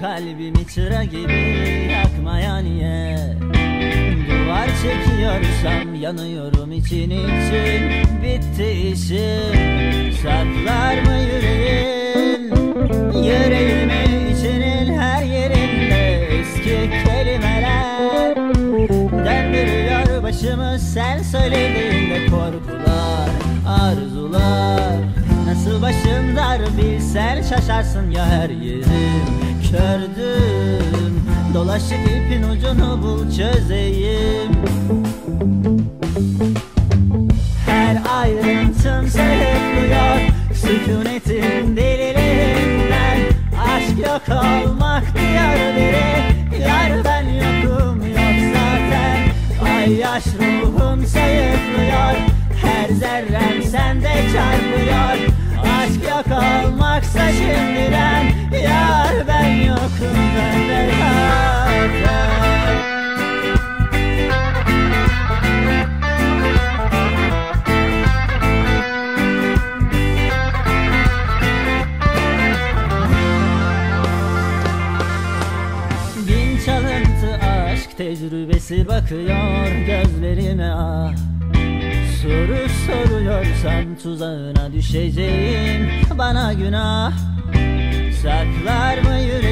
Kalbimi çıra gibi yakmaya niye Duvar çekiyorsam yanıyorum için için. Bitti işim Saklar mı yüreğin Yüreğimi içinin her yerinde Eski kelimeler Döndürüyor başımı sen söylediğinde Korkular, arzular. Nasıl başım dar bilsen şaşarsın ya her yerim kördüm Dolaşıp ipin ucunu bul çözeyim. Her ayrıntın sayıklıyor Sükunetin deliliğinden Aşk yok olmak diyor biri Yar ben yokum yok zaten. Ay yaş ruhum sayıklıyor Her zerrem sende çarpıyor. Aşk yok olmaksa şimdiden tecrübesi bakıyor gözlerime. Soru soruyorsan tuzağına düşeceğim. Bana günah Saklar mı yüreğim